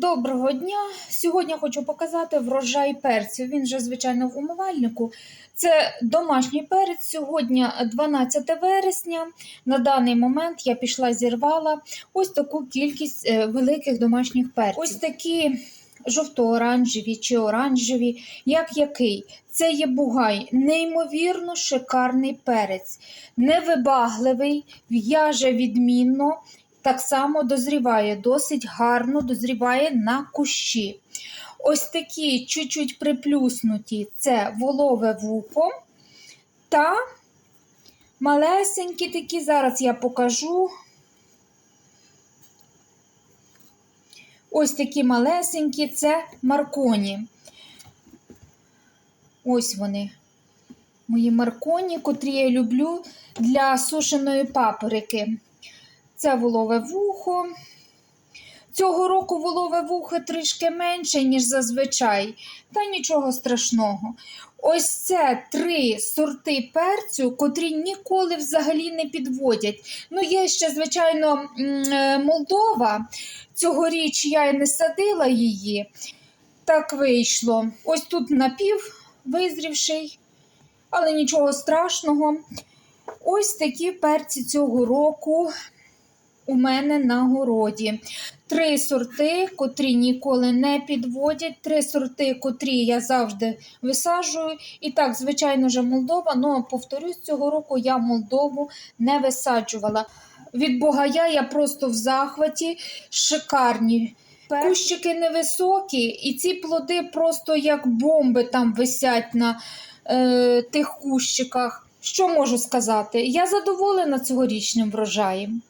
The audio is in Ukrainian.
Доброго дня! Сьогодні хочу показати врожай перцю. Він вже, звичайно, в умивальнику. Це домашній перець. Сьогодні 12 вересня. На даний момент я пішла зірвала ось таку кількість е, великих домашніх перців. Ось такі жовто-оранжеві чи оранжеві, як який. Це є бугай, неймовірно шикарний перець, невибагливий, в'яже відмінно так само дозріває, досить гарно дозріває на кущі. Ось такі чуть-чуть приплюснуті це волове вухо та малесенькі такі, зараз я покажу. Ось такі малесенькі це марконі. Ось вони. Мої марконі, котрі я люблю для сушеної паприки. Це волове вухо. Цього року волове вухо трішки менше, ніж зазвичай, та нічого страшного. Ось це три сорти перцю, котрі ніколи взагалі не підводять. Ну, є ще, звичайно, е, Молдова. Цьогоріч я й не садила її. Так вийшло. Ось тут напів визрівший, але нічого страшного. Ось такі перці цього року у мене на городі. Три сорти, котрі ніколи не підводять, три сорти, котрі я завжди висаджую. І так, звичайно ж, Молдова, але повторюсь, цього року я Молдову не висаджувала. Від Богая я просто в захваті, шикарні. Кущики невисокі, і ці плоди просто як бомби там висять на е, тих кущиках. Що можу сказати? Я задоволена цьогорічним врожаєм.